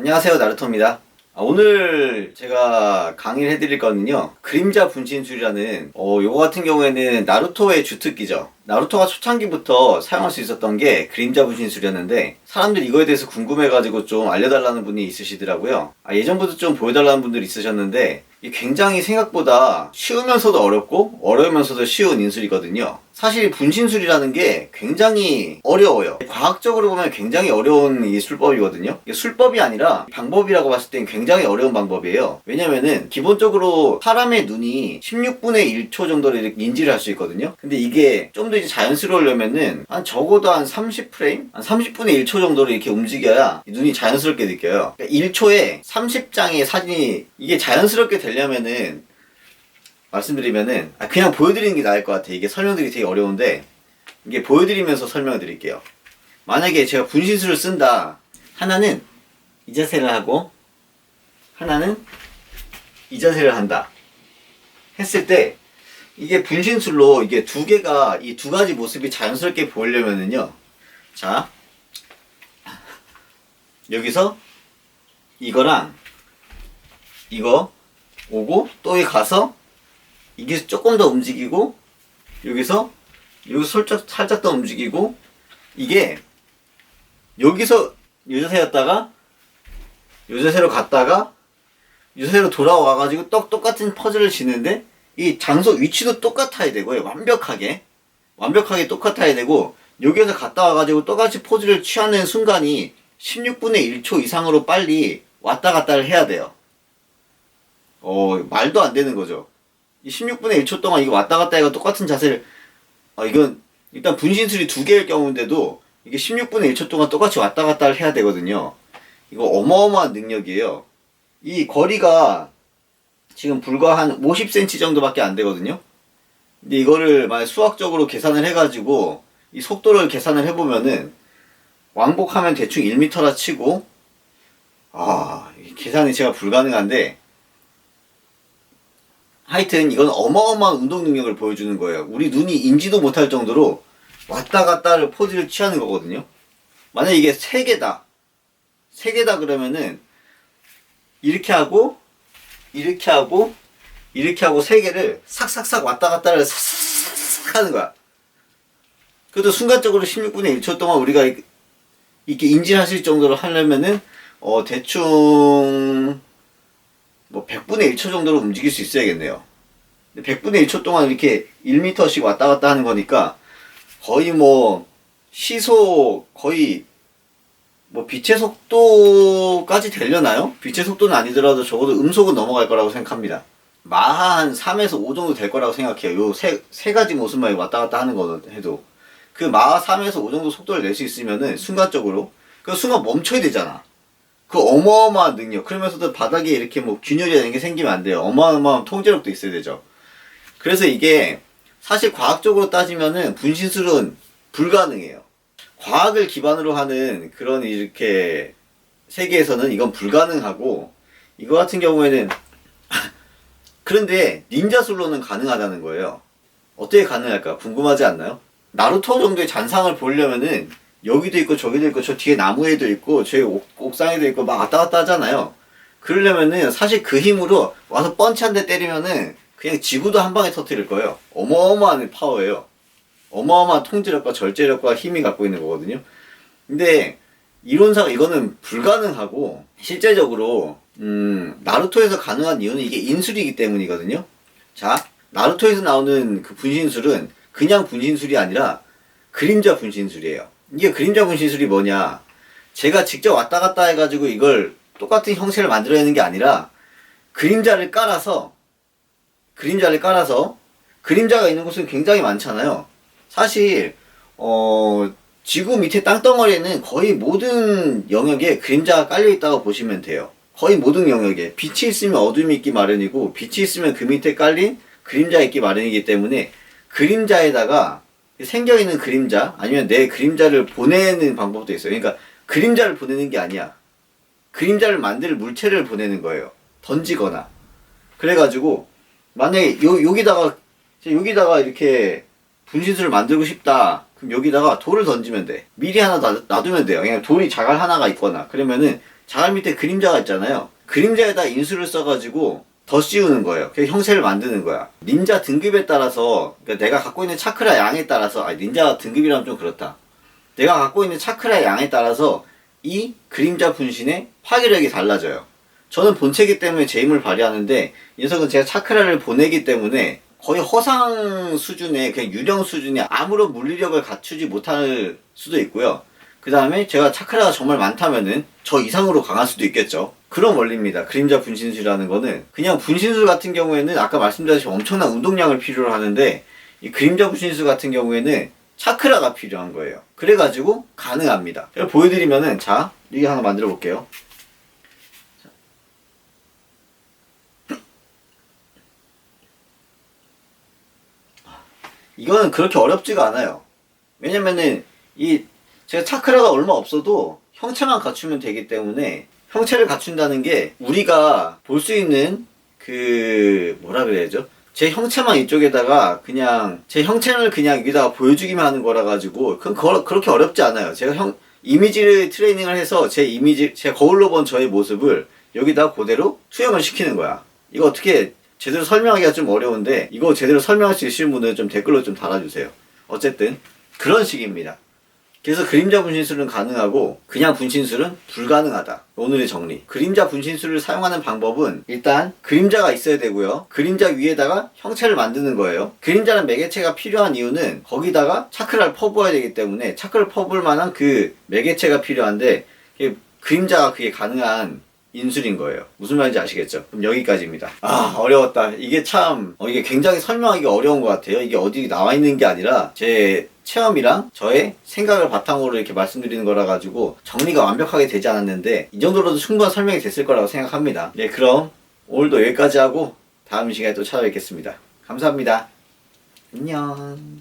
안녕하세요 나루토입니다. 아, 오늘 제가 강의를 해드릴 거는요 그림자 분신술이라는 어 요거 같은 경우에는 나루토의 주특기죠. 나루토가 초창기부터 사용할 수 있었던 게 그림자 분신술이었는데 사람들이 이거에 대해서 궁금해가지고 좀 알려달라는 분이 있으시더라고요. 아, 예전부터 좀 보여달라는 분들이 있으셨는데 굉장히 생각보다 쉬우면서도 어렵고 어려우면서도 쉬운 인술이거든요. 사실 분신술이라는 게 굉장히 어려워요. 과학적으로 보면 굉장히 어려운 이 술법이거든요. 술법이 아니라 방법이라고 봤을 땐 굉장히 어려운 방법이에요. 왜냐면은 기본적으로 사람의 눈이 16분의 1초 정도로 이렇게 인지를 할 수 있거든요. 근데 이게 좀 더 이제 자연스러우려면은 한 적어도 한 30프레임? 한 30분의 1초 정도로 이렇게 움직여야 이 눈이 자연스럽게 느껴요. 그러니까 1초에 30장의 사진이 이게 자연스럽게 되려면은 말씀드리면은 아, 그냥 보여드리는 게 나을 것 같아요. 이게 설명드리기 되게 어려운데 이게 보여드리면서 설명을 드릴게요. 만약에 제가 분신술을 쓴다. 하나는 이 자세를 하고 하나는 이 자세를 한다. 했을 때 이게 분신술로 이게 두 개가 이 두 가지 모습이 자연스럽게 보이려면은요. 자 여기서 이거랑 이거 오고 또 여기 가서 이게 조금 더 움직이고 여기서 여기 살짝 살짝 더 움직이고 이게 여기서 요 자세였다가 요 자세로 갔다가 요 자세로 돌아와 가지고 똑 똑같은 퍼즐을 지는데 이 장소 위치도 똑같아야 되고요 완벽하게 완벽하게 똑같아야 되고 여기에서 갔다 와가지고 똑같이 포즈를 취하는 순간이 16분의 1초 이상으로 빨리 왔다 갔다를 해야 돼요. 어, 말도 안 되는 거죠. 이 16분의 1초 동안 이거 왔다 갔다 해가 똑같은 자세를, 어, 이건 일단 분신술이 두 개일 경우인데도 이게 16분의 1초 동안 똑같이 왔다 갔다를 해야 되거든요. 이거 어마어마한 능력이에요. 이 거리가 지금 불과 한 50cm 정도밖에 안 되거든요. 근데 이거를 만약 수학적으로 계산을 해가지고 이 속도를 계산을 해보면은 왕복하면 대충 1m라 치고 아이 계산이 제가 불가능한데 하여튼 이건 어마어마한 운동 능력을 보여주는 거예요. 우리 눈이 인지도 못할 정도로 왔다 갔다를 포즈를 취하는 거거든요. 만약 이게 세 개다. 세 개다 그러면은 이렇게 하고 이렇게 하고 이렇게 하고 세 개를 싹싹싹 왔다 갔다를 싹싹싹 하는 거야. 그래도 순간적으로 16분의 1초 동안 우리가 이- 이렇게 인지하실 정도로 하려면은 어 대충 뭐 100분의 1초 정도로 움직일 수 있어야겠네요. 근데 100분의 1초 동안 이렇게 1m씩 왔다 갔다 하는 거니까 거의 뭐 시속 거의 뭐 빛의 속도까지 되려나요? 빛의 속도는 아니더라도 적어도 음속은 넘어갈 거라고 생각합니다. 마하 한 3에서 5 정도 될 거라고 생각해요. 요 세 세 가지 모습만 왔다 갔다 하는 거는 해도 그 마하 3에서 5 정도 속도를 낼 수 있으면은 순간적으로 그 순간 멈춰야 되잖아. 그 어마어마한 능력. 그러면서도 바닥에 이렇게 뭐 균열이라는 게 생기면 안 돼요. 어마어마한 통제력도 있어야 되죠. 그래서 이게 사실 과학적으로 따지면은 분신술은 불가능해요. 과학을 기반으로 하는 그런 이렇게 세계에서는 이건 불가능하고 이거 같은 경우에는 그런데 닌자술로는 가능하다는 거예요. 어떻게 가능할까 궁금하지 않나요? 나루토 정도의 잔상을 보려면은 여기도 있고 저기도 있고 저 뒤에 나무에도 있고 저 옥, 옥상에도 있고 막 왔다 갔다 하잖아요. 그러려면은 사실 그 힘으로 와서 펀치 한 대 때리면은 그냥 지구도 한 방에 터뜨릴 거예요. 어마어마한 파워예요. 어마어마한 통제력과 절제력과 힘이 갖고 있는 거거든요. 근데 이론상 이거는 불가능하고 실제적으로 음, 나루토에서 가능한 이유는 이게 인술이기 때문이거든요. 자, 나루토에서 나오는 그 분신술은 그냥 분신술이 아니라 그림자 분신술이에요. 이게 그림자 분신술이 뭐냐? 제가 직접 왔다 갔다 해가지고 이걸 똑같은 형체를 만들어내는 게 아니라 그림자를 깔아서 그림자를 깔아서 그림자가 있는 곳은 굉장히 많잖아요. 사실 어 지구 밑에 땅덩어리에는 거의 모든 영역에 그림자가 깔려 있다고 보시면 돼요. 거의 모든 영역에 빛이 있으면 어둠이 있기 마련이고 빛이 있으면 그 밑에 깔린 그림자 있기 마련이기 때문에 그림자에다가 생겨 있는 그림자 아니면 내 그림자를 보내는 방법도 있어요. 그러니까 그림자를 보내는 게 아니야. 그림자를 만들 물체를 보내는 거예요. 던지거나. 그래가지고 만약에 요 여기다가 여기다가 이렇게 분신술을 만들고 싶다. 그럼 여기다가 돌을 던지면 돼. 미리 하나 놔, 놔두면 돼요. 그냥 돌이 자갈 하나가 있거나 그러면은 자갈 밑에 그림자가 있잖아요. 그림자에다 인수를 써가지고 더 씌우는 거예요. 그 형체를 만드는 거야. 닌자 등급에 따라서 그러니까 내가 갖고 있는 차크라 양에 따라서 아 닌자 등급이라면 좀 그렇다. 내가 갖고 있는 차크라 양에 따라서 이 그림자 분신의 파괴력이 달라져요. 저는 본체기 때문에 제 힘을 발휘하는데 이 녀석은 제가 차크라를 보내기 때문에 거의 허상 수준의 그냥 유령 수준의 아무런 물리력을 갖추지 못할 수도 있고요. 그 다음에 제가 차크라가 정말 많다면은 저 이상으로 강할 수도 있겠죠. 그런 원리입니다. 그림자 분신술이라는 거는 그냥 분신술 같은 경우에는 아까 말씀드렸듯이 엄청난 운동량을 필요로 하는데 이 그림자 분신술 같은 경우에는 차크라가 필요한 거예요. 그래가지고 가능합니다. 보여드리면은 자 이게 하나 만들어 볼게요. 이거는 그렇게 어렵지가 않아요. 왜냐면은 이 제가 차크라가 얼마 없어도 형체만 갖추면 되기 때문에 형체를 갖춘다는 게 우리가 볼 수 있는 그 뭐라 그래야죠? 제 형체만 이쪽에다가 그냥 제 형체를 그냥 여기다가 보여주기만 하는 거라 가지고 거- 그렇게 어렵지 않아요. 제가 형 이미지를 트레이닝을 해서 제 이미지 제 거울로 본 저의 모습을 여기다 그대로 투영을 시키는 거야. 이거 어떻게 제대로 설명하기가 좀 어려운데 이거 제대로 설명할 수 있으신 분은 좀 댓글로 좀 달아주세요. 어쨌든 그런 식입니다. 그래서 그림자 분신술은 가능하고 그냥 분신술은 불가능하다. 오늘의 정리. 그림자 분신술을 사용하는 방법은 일단 그림자가 있어야 되고요. 그림자 위에다가 형체를 만드는 거예요. 그림자는 매개체가 필요한 이유는 거기다가 차크라를 퍼부어야 되기 때문에 차크를 퍼부을 만한 그 매개체가 필요한데 그림자가 그게 가능한 인술인 거예요. 무슨 말인지 아시겠죠? 그럼 여기까지입니다. 아, 어려웠다. 이게 참, 어, 이게 굉장히 설명하기 어려운 것 같아요. 이게 어디 나와 있는 게 아니라 제 체험이랑 저의 생각을 바탕으로 이렇게 말씀드리는 거라 가지고 정리가 완벽하게 되지 않았는데 이 정도로도 충분한 설명이 됐을 거라고 생각합니다. 네, 그럼 오늘도 여기까지 하고 다음 시간에 또 찾아뵙겠습니다. 감사합니다. 안녕.